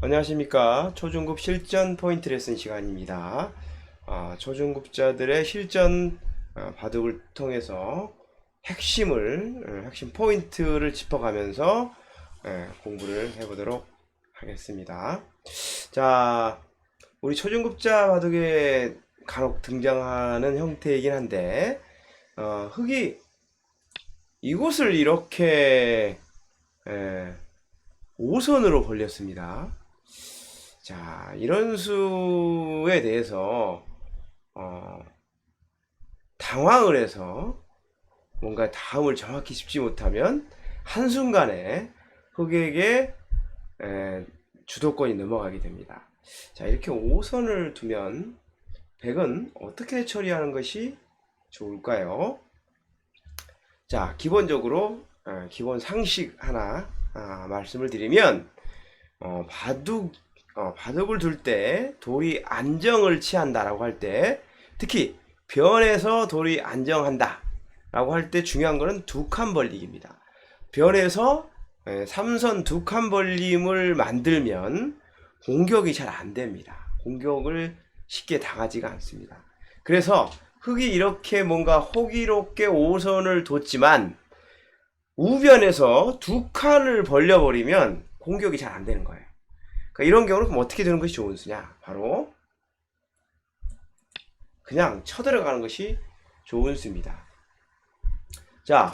안녕하십니까. 초중급 실전 포인트 레슨 시간입니다. 아, 초중급자들의 실전 아, 바둑을 통해서 핵심을 어, 핵심 포인트를 짚어가면서 예, 공부를 해보도록 하겠습니다. 자 우리 초중급자 바둑에 간혹 등장하는 형태이긴 한데 어, 흙이 이곳을 이렇게 예, 5선으로 벌렸습니다. 자, 이런 수에 대해서 어, 당황을 해서 뭔가 다음을 정확히 짚지 못하면 한순간에 흑에게 에, 주도권이 넘어가게 됩니다. 자, 이렇게 5선을 두면 백은 어떻게 처리하는 것이 좋을까요? 자, 기본적으로 어, 기본 상식 하나 아, 말씀을 드리면 어, 바둑 어, 바둑을 둘 때 돌이 안정을 취한다라고 할 때 특히 변에서 돌이 안정한다 라고 할 때 중요한 거는 두칸 벌리기입니다. 변에서 예, 삼선 두 칸 벌림을 만들면 공격이 잘 안 됩니다. 공격을 쉽게 당하지가 않습니다. 그래서 흙이 이렇게 뭔가 호기롭게 5선을 뒀지만 우변에서 두 칸을 벌려버리면 공격이 잘 안 되는 거예요. 그러니까 이런 경우는 그럼 어떻게 되는 것이 좋은 수냐? 바로 그냥 쳐들어가는 것이 좋은 수입니다. 자,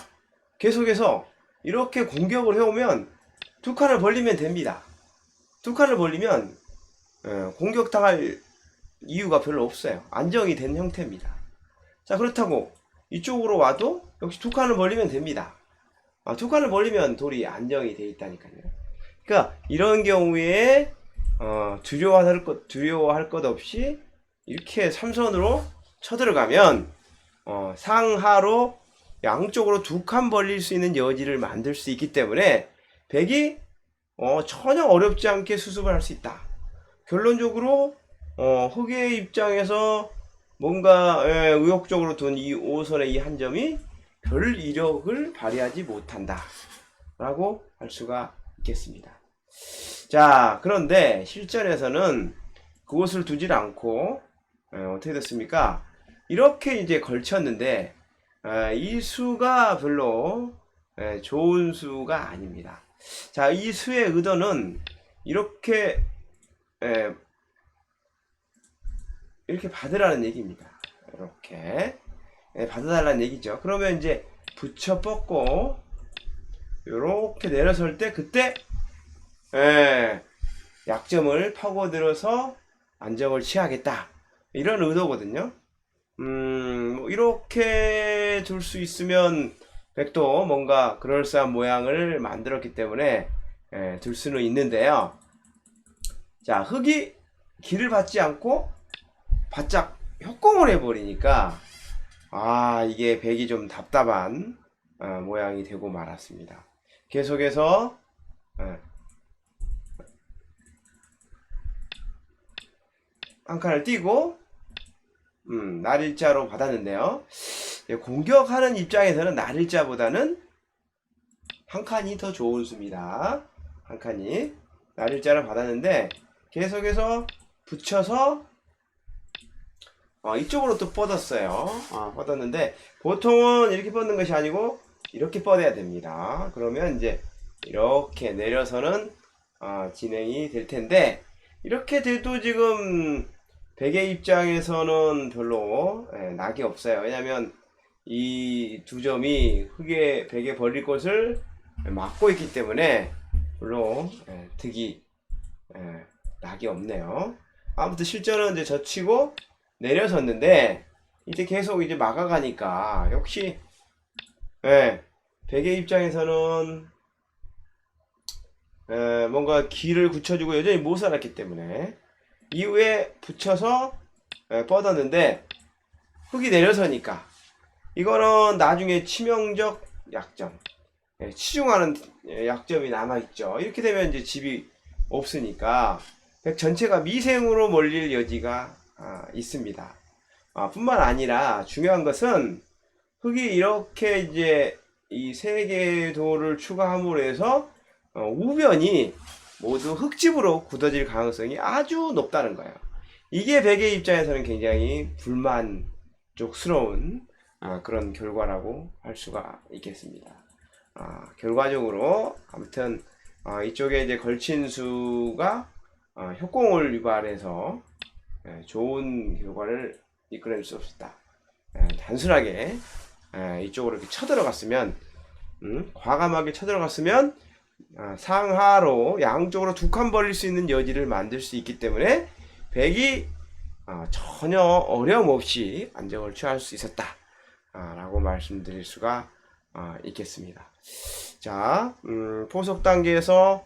계속해서 이렇게 공격을 해오면 두 칸을 벌리면 됩니다. 두 칸을 벌리면 어, 공격당할 이유가 별로 없어요. 안정이 된 형태입니다. 자, 그렇다고 이쪽으로 와도 역시 두 칸을 벌리면 됩니다. 아, 두 칸을 벌리면 돌이 안정이 돼 있다니까요. 그러니까 이런 경우에 어, 두려워할 것 두려워할 것 없이 이렇게 삼선으로 쳐들어가면 어, 상하로 양쪽으로 두 칸 벌릴 수 있는 여지를 만들 수 있기 때문에 백이 어, 전혀 어렵지 않게 수습을 할 수 있다. 결론적으로 어, 흑의 입장에서 뭔가 예, 의욕적으로 둔 이 5선의 이 한 점이 별 이력을 발휘하지 못한다. 라고 할 수가 있겠습니다. 자, 그런데 실전에서는 그것을 두질 않고, 에, 어떻게 됐습니까? 이렇게 이제 걸쳤는데, 에, 이 수가 별로 에, 좋은 수가 아닙니다. 자, 이 수의 의도는 이렇게, 에, 이렇게 받으라는 얘기입니다. 이렇게. 예, 받아달라는 얘기죠. 그러면 이제 붙여 뻗고 요렇게 내려설 때 그때 예, 약점을 파고들어서 안정을 취하겠다 이런 의도거든요. 음, 뭐 이렇게 둘수 있으면 백도 뭔가 그럴싸한 모양을 만들었기 때문에 예, 둘 수는 있는데요. 자, 흙이 길을 받지 않고 바짝 협공을 해버리니까 아, 이게 백이 좀 답답한 어, 모양이 되고 말았습니다. 계속해서 어, 한 칸을 띄고 음, 날일자로 받았는데요. 예, 공격하는 입장에서는 날일자보다는 한 칸이 더 좋은 수입니다. 한 칸이 날일자를 받았는데 계속해서 붙여서 어, 이쪽으로 또 뻗었어요. 어, 뻗었는데 보통은 이렇게 뻗는 것이 아니고 이렇게 뻗어야 됩니다. 그러면 이제 이렇게 내려서는 어, 진행이 될 텐데 이렇게 돼도 지금 베개 입장에서는 별로 예, 낙이 없어요. 왜냐하면 이 두 점이 흙에 베개 벌릴 곳을 막고 있기 때문에 별로 예, 득이 예, 낙이 없네요. 아무튼 실전은 이제 젖히고 내려섰는데 이제 계속 이제 막아가니까 역시 예, 베개 입장에서는 예, 뭔가 길을 굳혀주고 여전히 못 살았기 때문에 이후에 붙여서 예, 뻗었는데 흙이 내려서니까 이거는 나중에 치명적 약점 예, 치중하는 예, 약점이 남아있죠 이렇게 되면 이제 집이 없으니까 백 전체가 미생으로 몰릴 여지가 아, 있습니다. 아, 뿐만 아니라 중요한 것은 흙이 이렇게 이제 이 세 개의 돌을 추가함으로 해서 어, 우변이 모두 흙집으로 굳어질 가능성이 아주 높다는 거예요. 이게 백의 입장에서는 굉장히 불만족스러운 아, 그런 결과라고 할 수가 있겠습니다. 아, 결과적으로 아무튼 아, 이쪽에 이제 걸친 수가 아, 협공을 유발해서 예, 좋은 결과를 이끌어낼 수 없었다. 예, 단순하게 예, 이쪽으로 이렇게 쳐들어갔으면 음, 과감하게 쳐들어갔으면 아, 상하로 양쪽으로 두 칸 벌릴 수 있는 여지를 만들 수 있기 때문에 백이 아, 전혀 어려움 없이 안정을 취할 수 있었다. 아, 라고 말씀드릴 수가 아, 있겠습니다. 자, 음, 포석 단계에서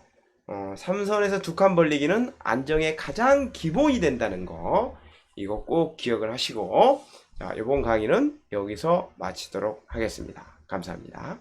어, 3선에서 두 칸 벌리기는 안정의 가장 기본이 된다는 거 이거 꼭 기억을 하시고 자, 이번 강의는 여기서 마치도록 하겠습니다. 감사합니다.